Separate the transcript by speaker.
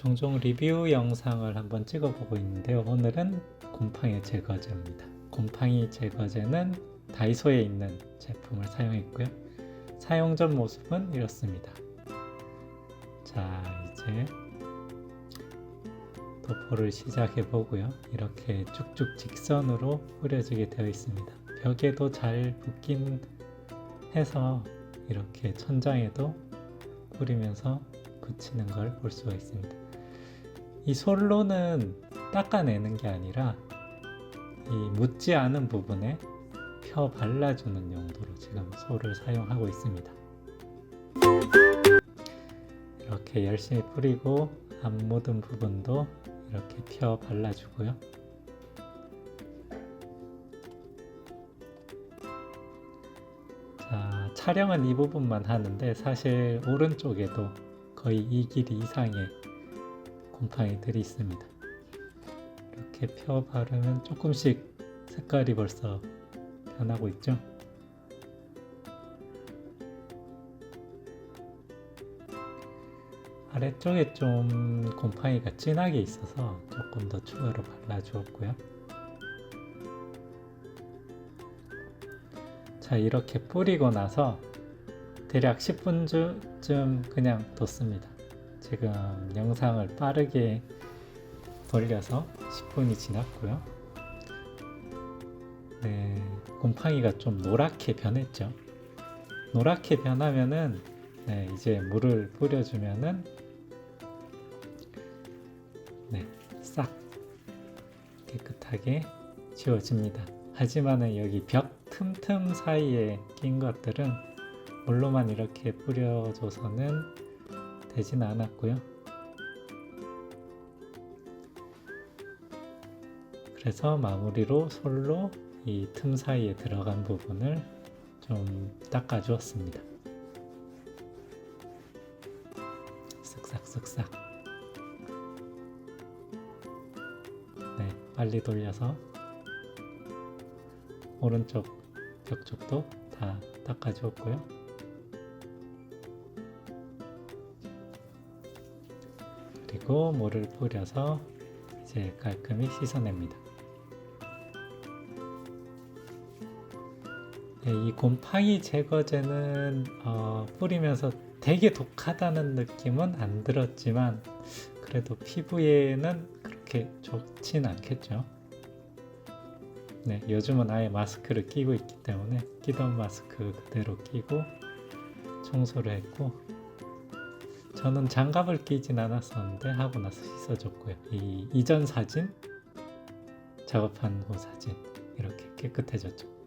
Speaker 1: 종종 리뷰 영상을 한번 찍어보고 있는데요. 오늘은 곰팡이 제거제입니다. 곰팡이 제거제는 다이소에 있는 제품을 사용했고요. 사용 전 모습은 이렇습니다. 자, 이제 도포를 시작해 보고요. 이렇게 쭉쭉 직선으로 뿌려지게 되어 있습니다. 벽에도 잘 붙긴 해서 이렇게 천장에도 뿌리면서 붙이는 걸 볼 수가 있습니다. 이 솔로는 닦아내는 게 아니라 이 묻지 않은 부분에 펴 발라주는 용도로 지금 솔을 사용하고 있습니다. 이렇게 열심히 뿌리고 안 묻은 부분도 이렇게 펴 발라주고요. 자, 촬영은 이 부분만 하는데 사실 오른쪽에도 거의 이 길이 이상의 곰팡이들이 있습니다. 이렇게 펴 바르면 조금씩 색깔이 벌써 변하고 있죠. 아래쪽에 좀 곰팡이가 진하게 있어서 조금 더 추가로 발라주었고요. 자, 이렇게 뿌리고 나서 대략 10분쯤 그냥 뒀습니다. 지금 영상을 빠르게 돌려서 10분이 지났고요. 네, 곰팡이가 좀 노랗게 변했죠. 노랗게 변하면은 네, 이제 물을 뿌려주면은 네, 싹 깨끗하게 지워집니다. 하지만은 여기 벽 틈틈 사이에 낀 것들은 물로만 이렇게 뿌려줘서는 되진 않았고요. 그래서 마무리로 솔로 이 틈 사이에 들어간 부분을 좀 닦아주었습니다. 쓱싹쓱싹. 네, 빨리 돌려서 오른쪽 벽 쪽도 다 닦아주었고요. 그리고 물을 뿌려서 이제 깔끔히 씻어냅니다. 네, 이 곰팡이 제거제는 어, 뿌리면서 되게 독하다는 느낌은 안 들었지만 그래도 피부에는 그렇게 좋진 않겠죠. 네, 요즘은 아예 마스크를 끼고 있기 때문에 끼던 마스크 그대로 끼고 청소를 했고 저는 장갑을 끼진 않았었는데 하고 나서 씻어줬고요. 이 이전 사진, 작업한 후 사진 이렇게 깨끗해졌죠.